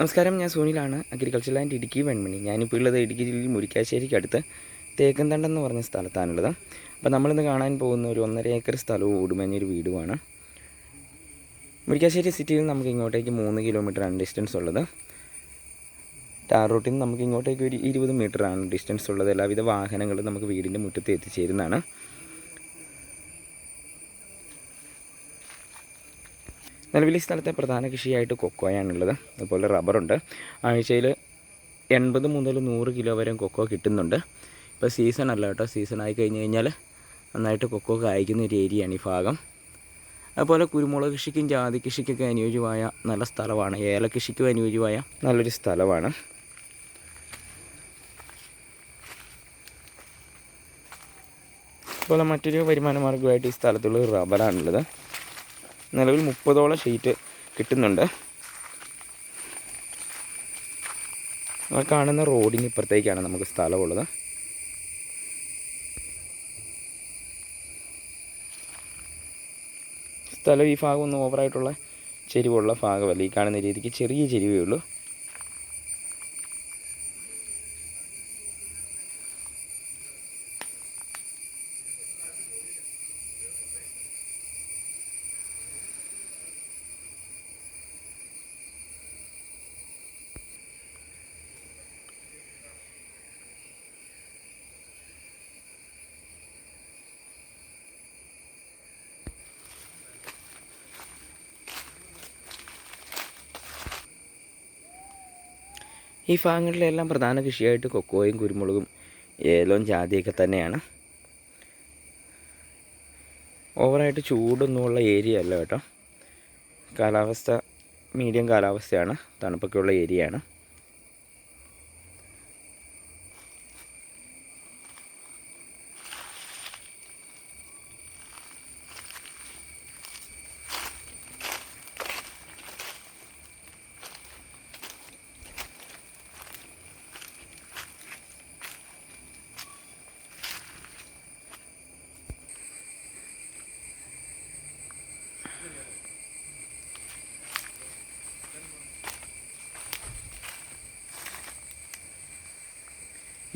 നമസ്കാരം ഞാൻ സോനിലാണ് അഗ്രികൾച്ചർ ലാൻഡ് ഇടുക്കി വെൺമണി. ഞാനിപ്പോൾ ഉള്ളത് ഇടുക്കി ജില്ലയിൽ മുരിക്കാശ്ശേരിക്ക് അടുത്ത് തേക്കന്തണ്ടം എന്ന് പറഞ്ഞ സ്ഥലത്താണുള്ളത്. അപ്പോൾ നമ്മളിന്ന് കാണാൻ പോകുന്ന ഒരു ഒന്നര ഏക്കർ സ്ഥലവും ഓടുമഞ്ഞൊരു വീടുമാണ്. മുരിക്കാശ്ശേരി സിറ്റിയിൽ നമുക്ക് ഇങ്ങോട്ടേക്ക് മൂന്ന് കിലോമീറ്ററാണ് ഡിസ്റ്റൻസ് ഉള്ളത്. ടാർ റൂട്ടിൽ നിന്ന് നമുക്ക് ഇങ്ങോട്ടേക്ക് ഒരു ഇരുപത് മീറ്ററാണ് ഡിസ്റ്റൻസ് ഉള്ളത്. എല്ലാവിധ വാഹനങ്ങളും നമുക്ക് വീടിന്റെ മുറ്റത്ത് എത്തിച്ചേരുന്നതാണ്. നിലവിൽ ഈ സ്ഥലത്തെ പ്രധാന കൃഷിയായിട്ട് കൊക്കോയാണുള്ളത്. അതുപോലെ റബ്ബറുണ്ട്. ആഴ്ചയിൽ എൺപത് മുതൽ നൂറ് കിലോ വരെ കൊക്കോ കിട്ടുന്നുണ്ട്. ഇപ്പോൾ സീസൺ അല്ല കേട്ടോ. സീസൺ ആയി കഴിഞ്ഞ് കഴിഞ്ഞാൽ നന്നായിട്ട് കൊക്കോ കായ്ക്കുന്ന ഒരു ഏരിയയാണ് ഈ ഭാഗം. അതുപോലെ കുരുമുളക് കൃഷിക്കും ജാതി കൃഷിക്കൊക്കെ അനുയോജ്യമായ നല്ല സ്ഥലമാണ്. ഏല കൃഷിക്കും അനുയോജ്യമായ നല്ലൊരു സ്ഥലമാണ്. അതുപോലെ മറ്റൊരു വരുമാന മാർഗമായിട്ട് ഈ സ്ഥലത്തുള്ളത് റബ്ബറാണുള്ളത്. നിലവിൽ മുപ്പതോളം ഷീറ്റ് കിട്ടുന്നുണ്ട്. നമ്മൾ കാണുന്ന റോഡിന് ഇപ്പുറത്തേക്കാണ് നമുക്ക് സ്ഥലമുള്ളത്. സ്ഥലം ഈ ഭാഗം ഒന്ന് ഓവറായിട്ടുള്ള ചെരിവുള്ള ഭാഗമല്ല? ഈ കാണുന്ന രീതിക്ക് ചെറിയ ചെരിവേ ഉള്ളൂ. ഈ ഭാഗങ്ങളിലെല്ലാം പ്രധാന കൃഷിയായിട്ട് കൊക്കോയും കുരുമുളകും ഏലവും ജാതിയൊക്കെ തന്നെയാണ്. ഓവറായിട്ട് ചൂടൊന്നുമുള്ള ഏരിയ അല്ല കേട്ടോ. കാലാവസ്ഥ മീഡിയം കാലാവസ്ഥയാണ്. തണുപ്പൊക്കെയുള്ള ഏരിയയാണ്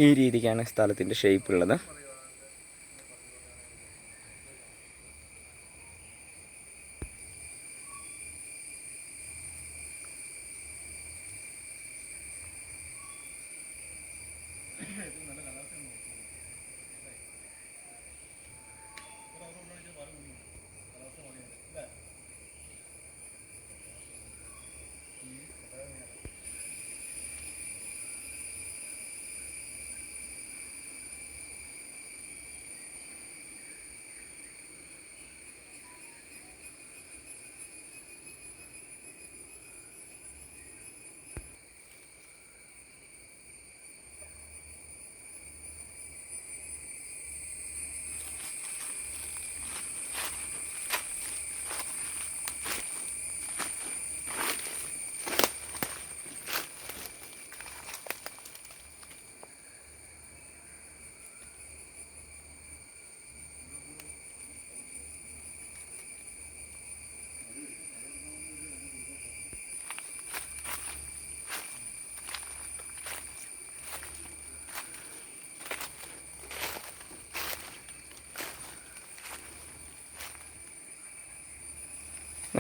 ഈ രീതിക്കാണ് സ്ഥലത്തിന്റെ ഷേപ്പ് ഉള്ളത്.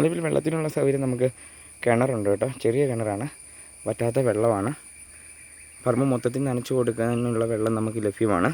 നിലവിൽ വെള്ളത്തിനുള്ള സൗകര്യം നമുക്ക് കിണറുണ്ട് കേട്ടോ. ചെറിയ കിണറാണ്. വറ്റാത്ത വെള്ളമാണ്. പറമ്പ് മൊത്തത്തിൽ നനച്ചു കൊടുക്കാനുള്ള വെള്ളം നമുക്ക് ലഭ്യമാണ്.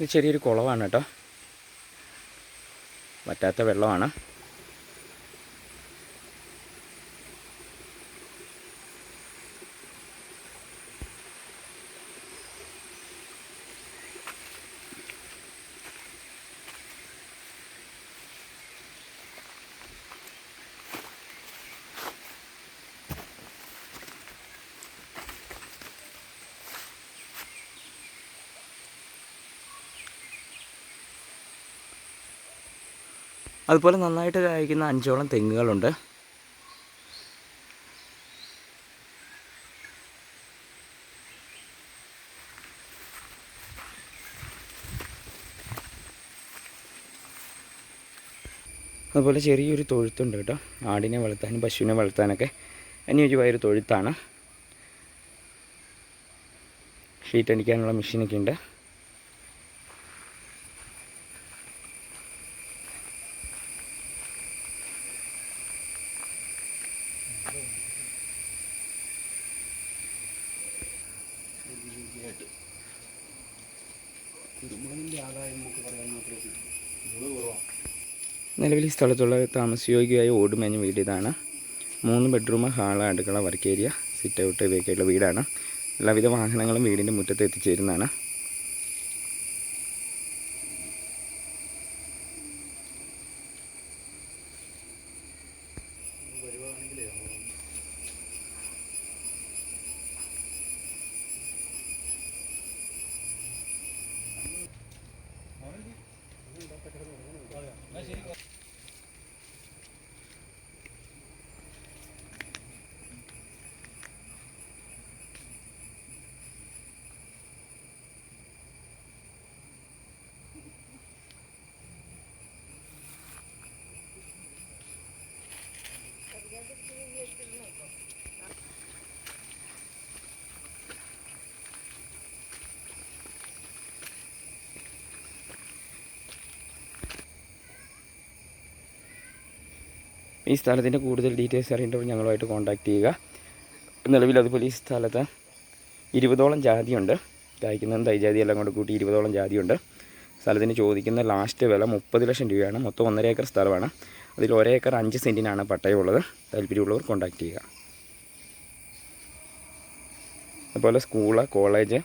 ഇത് ചെറിയൊരു കുളമാണ് കേട്ടോ. വറ്റാത്ത വെള്ളമാണ്. അതുപോലെ നന്നായിട്ട് കായ്ക്കുന്ന അഞ്ചോളം തെങ്ങുകളുണ്ട്. അതുപോലെ ചെറിയൊരു തൊഴുത്തുണ്ട് കേട്ടോ. ആടിനെ വളർത്താനും പശുവിനെ വളർത്താനൊക്കെ. അനുയോജ്യമായൊരു തൊഴുത്താണ്. ഷീറ്റ് അടിക്കാനുള്ള മെഷീനൊക്കെ ഉണ്ട്. നിലവിൽ ഈ സ്ഥലത്തുള്ള താമസയോഗ്യമായ ഓടുമേഞ്ഞ വീട് ഇതാണ്. മൂന്ന് ബെഡ്റൂം ഹാൾ അടുക്കള വർക്ക് ഏരിയ സിറ്റ് ഔട്ട് ഇവയൊക്കെയുള്ള വീടാണ്. എല്ലാവിധ വാഹനങ്ങളും വീടിന്റെ മുറ്റത്ത് എത്തിച്ചേരുന്നതാണ്. ഈ സ്ഥലത്തിന്റെ കൂടുതൽ ഡീറ്റെയിൽസ് അറിയേണ്ടവർ ഞങ്ങളുമായിട്ട് കോൺടാക്ട് ചെയ്യുക. നിലവിൽ അതുപോലെ ഈ സ്ഥലത്ത് ഇരുപതോളം ജാതിയുണ്ട്. കായ്ക്കുന്നതും തൈജാതി എല്ലാം കൊണ്ട് കൂട്ടി ഇരുപതോളം ജാതിയുണ്ട്. സ്ഥലത്തിന് ചോദിക്കുന്ന ലാസ്റ്റ് വില മുപ്പത് ലക്ഷം രൂപയാണ്. മൊത്തം ഒന്നര ഏക്കർ സ്ഥലമാണ്. അതിൽ ഒരേ ഏക്കർ അഞ്ച് സെന്റിനാണ് പട്ടയമുള്ളത്. താല്പര്യമുള്ളവർ കോൺടാക്റ്റ് ചെയ്യുക. അതുപോലെ സ്കൂൾ കോളേജ്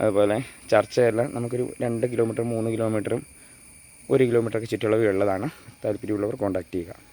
അതുപോലെ ചർച്ചയെല്ലാം നമുക്കൊരു രണ്ട് കിലോമീറ്റർ മൂന്ന് കിലോമീറ്ററും ഒരു കിലോമീറ്ററൊക്കെ ചുറ്റളവിലുള്ളതാണ് താല്പര്യമുള്ളവർ കോൺടാക്റ്റ് ചെയ്യുക.